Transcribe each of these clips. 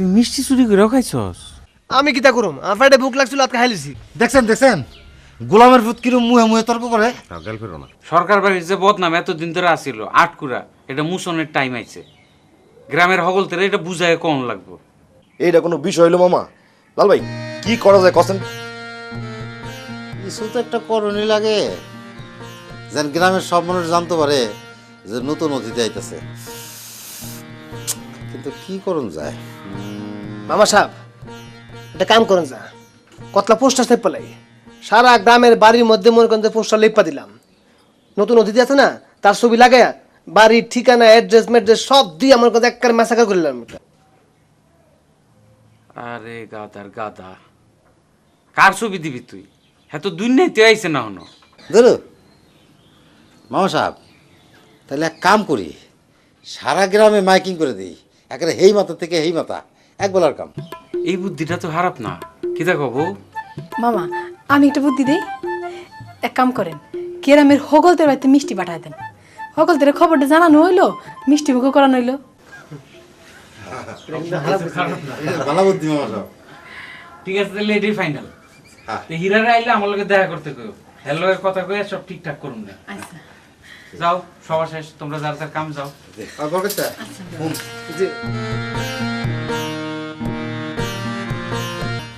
তুই মিষ্টি চুরি করে খাইছস? আমি কিতা করুম আমার পেটে ভুক লাগছিল আজকে খাইলিছি। দেখছেন দেখছেন? গোলামের ফুট কিরম মুহে মুহে তর্ক করে গাল ফেরো না। সরকার বাড়ির যে বদনাম এতদিন ধরে আসিল আটকুরা এটা মুসনের টাইম আইছে। গ্রামের হগল তেরে এটা বুঝায় কোন লাগবো। এইটা কোনো বিষয় হইল মামা। লাল ভাই কি করা যায় কসেন? কিছু তো একটা করণী লাগে। যেন গ্রামের সব মানুষ জানতে পারে যে নতুন অতিথি আইতেছে। কিন্তু কি করুন যায়? মামা সাহেব একটা কাম করেন যা। কতলা পোস্টার সেপ পেলাই সারা গ্রামের বাড়ির মধ্যে মনে করেন যে পোস্টার লেপা দিলাম। নতুন অতিথি আছে না তার ছবি লাগে বাড়ির ঠিকানা অ্যাড্রেস ম্যাড্রেস সব দিয়ে আমার কাছে একবার ম্যাসাকার করলাম আরে গাদার গাদা কার ছবি দিবি তুই? হ্যাঁ তো দুনিয়াতে আইছে না হনো? ধরো মামা সাহেব তাহলে এক কাম করি সারা গ্রামে মাইকিং করে দিই। একেবারে হেই মাথা থেকে হেই মাথা। এক বেলার কাম। এই বুদ্ধিটা তো খারাপ না। কি দেখো বউ? মামা আমি একটা বুদ্ধি দেই। এক কাম করেন কেরামের হগলদের বাড়িতে মিষ্টি পাঠায় দেন। হগলদের খবরটা জানানো হইল মিষ্টি মুখ করানো হইল। ভালো বুদ্ধি মামা সাহেব। ঠিক আছে তাহলে এটাই ফাইনাল হ্যাঁ। আইলে আমার লগে দেখা করতে কইও। হ্যালো কথা কয়ে সব ঠিকঠাক করুন না। আচ্ছা। যাও সবার শেষ তোমরা যার যার কাম যাও।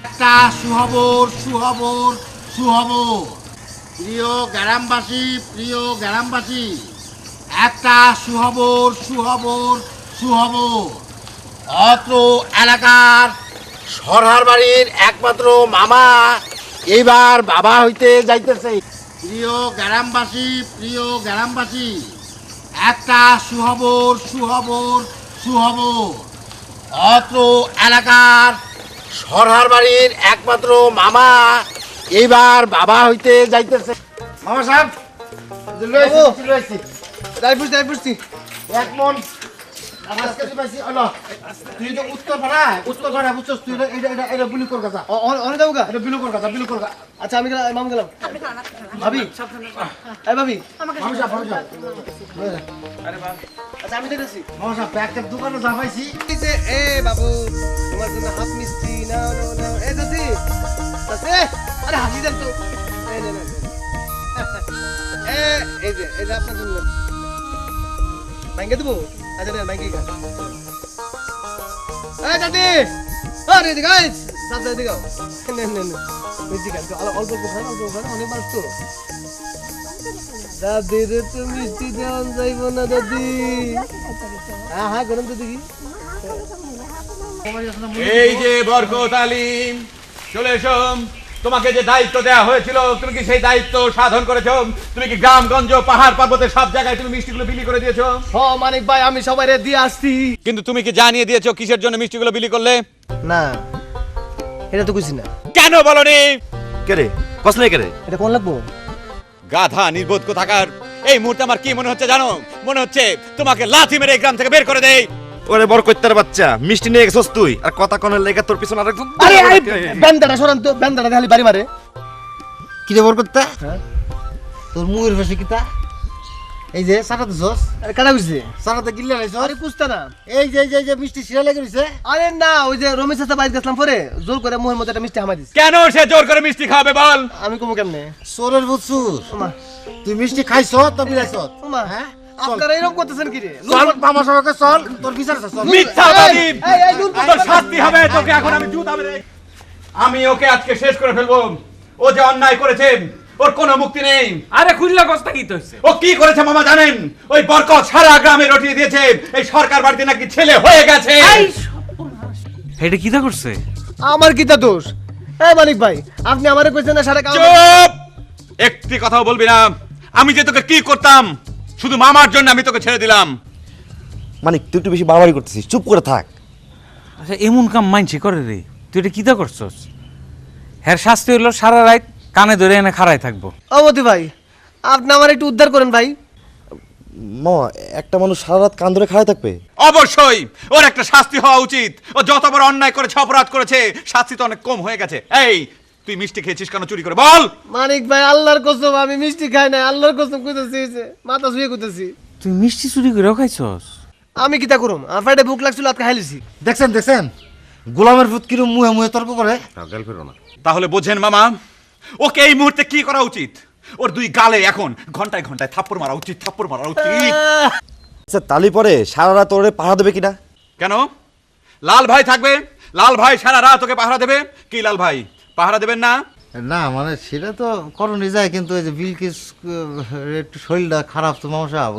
একটা সুখবর সুখবর সুখবর। প্রিয় গ্রামবাসী প্রিয় গ্রামবাসী একটা সুখবর সুখবর সুখবর। অত্র এলাকার সরহার বাড়ির একমাত্র মামা এইবার বাবা হইতে যাইতেছে। প্রিয় গ্রামবাসী প্রিয় গ্রামবাসী একটা সুহবর সুহবর সুখবর। অত্র এলাকার সরহার বাড়ির একমাত্র মামা এইবার বাবা হইতে যাইতেছে। মামা সাহেব এক মন তুই তো উত্তর পাড়া উত্তর পাড়া বুঝছস তুই এটা এটা এটা বিলু কর কথা অনেক যাব গা। এটা বিলু কর কথা বিলু কর আচ্ছা আমি গেলাম মাম গেলাম। ভাবি? এই ভাবি। মামা সাহেব মামা সাহেব। আচ্ছা আমি দেখেছি মামা সাহেব ব্যাগটা দোকানে যা পাইছি। এ বাবু তোমার জন্য হাফ মিষ্টি নাও নাও নাও এ চাচি চাচি আরে হাসি দেন তো। এই নে, নে, নে। এ এই যে এই আপনার জন্য। ব্যাংকে দেবো? আচ্ছা নেন ব্যাংকে গা। এই চাচি! আরে এদিকে আয় চাচা, এদিকে আও। নেন নেন নেন মিষ্টি খান তো, অল্প অল্প খান অল্প খান, অনেক মানুষ তো। দাদি রে তো মিষ্টি দেওয়ান যাইব না, দাদি। হ্যাঁ হ্যাঁ করেন তো এই যে বরকত আলিম, চলে এসো। তোমাকে যে দায়িত্ব দেওয়া হয়েছিল তুমি কি সেই দায়িত্ব সাধন করেছ? তুমি কি গ্রামগঞ্জ পাহাড় পর্বতের সব জায়গায় তুমি মিষ্টিগুলো বিলি করে দিয়েছ? হ মানিক ভাই আমি সবাই দিয়ে আসছি। কিন্তু তুমি কি জানিয়ে দিয়েছ কিসের জন্য মিষ্টিগুলো বিলি করলে? না এটা তো কিছু না। কেন বলনি? কে রে? কসলে কে রে? এটা কোন লাগবো? গাধা নির্বোধ থাকার এই মুহূর্তে আমার কি মনে হচ্ছে জানো? মনে হচ্ছে তোমাকে লাথি মেরে এই গ্রাম থেকে বের করে দেই। ওরে বড় কইতার বাচ্চা মিষ্টি নিয়ে গেছস তুই আর কথা কনের লেগে তোর পিছনে আরেকজন আরে আরে বেন্দাটা সরান তো বেন্দাটা খালি বাড়ি মারে। কি রে বরকতটা হ্যাঁ? তোর মুয়ের পাশে কিতা এই যে সারাতে জস। আরে কাটা বুঝছে সারাতে গিল্লা রাইছ। আরে কুস্তা না। এই যে এই যে এই যে মিষ্টি শিরা লেগে রইছে। আরে না ওই যে রমেশ চাচা বাড়ি গেছিলাম পরে জোর করে মুহের মধ্যে একটা মিষ্টি হামাই দিছে। কেন সে জোর করে মিষ্টি খাওয়াবে বল? আমি কমু কেমনে? সোরের বুঝছুর। তুই মিষ্টি খাইছ তো বিলাইছ হ্যাঁ? আপনারা এরকম করতেছেন কি রে? চল মামা সবাইকে চল। তোর বিচার আছে, চল। মিথ্যাবাদী এই, এই, এই, দূর তোর শাস্তি হবে তোকে এখন আমি জুতা মেরে আমি ওকে আজকে শেষ করে ফেলব। ও যে অন্যায় করেছে ওর কোনো মুক্তি নেই। আরে খুললা কস্তা কি হইছে ও কি করেছে মামা জানেন? ওই বরকত সারা গ্রামে রটিয়ে দিয়েছে। এই সরকার বাড়িতে নাকি ছেলে হয়ে গেছে। এটা কিটা করছে? আমার কিতা দোষ? এই মানিক ভাই আপনি আমারে কইছেন না সারা কাম চুপ! একটি কথাও বলবি না। আমি যে তোকে কি করতাম শুধু মামার জন্য আমি তোকে ছেড়ে দিলাম। মানে তুই একটু বেশি বাড়াবাড়ি করতেছিস চুপ করে থাক। আচ্ছা এমন কাম মানছি করে রে। তুই এটা কিটা করছস? হ্যার শাস্তি হলো সারা রাত কানে ধরে এনে খাড়াই থাকব। অবতি ভাই আপনি আমার একটু উদ্ধার করেন ভাই। মামা একটা মানুষ সারা রাত কান ধরে খাড়ায় থাকবে? অবশ্যই! ওর একটা শাস্তি হওয়া উচিত। ও যত বড় অন্যায় করেছে অপরাধ করেছে শাস্তি তো অনেক কম হয়ে গেছে। এই তুই মিষ্টি খেয়েছিস কেন? চুরি করে বল! মানিক ভাই আল্লাহর কসম আমি মিষ্টি খাই না আল্লাহর কসম কইতেছি মাথা শুয়ে কইতেছি। তুই মিষ্টি চুরি করে খাইছস? আমি কি কিতা করুম? আমার পেটে ভুক লাগছিল আজকে খাইলিছি দেখছেন দেখছেন? গোলামের ফুট কিরম মুহে মুহে তর্ক করে? গাল ফেরো না। তাহলে বোঝেন মামা ওকে এই মুহূর্তে কি করা উচিত? ওর দুই গালে এখন ঘন্টায় ঘন্টায় থাপ্পড় মারা উচিত থাপ্পড় মারা উচিত। আচ্ছা তালি পরে সারা রাত ওরে পাহারা দেবে কিনা? কেন? লাল ভাই থাকবে লাল ভাই সারা রাত ওকে পাহারা দেবে। কি লাল ভাই? পাহারা দেবেন না? না মানে সেটা তো করণই যায়, কিন্তু এই যে বিলকিস একটু শরীরটা খারাপ তো মামা সাহেব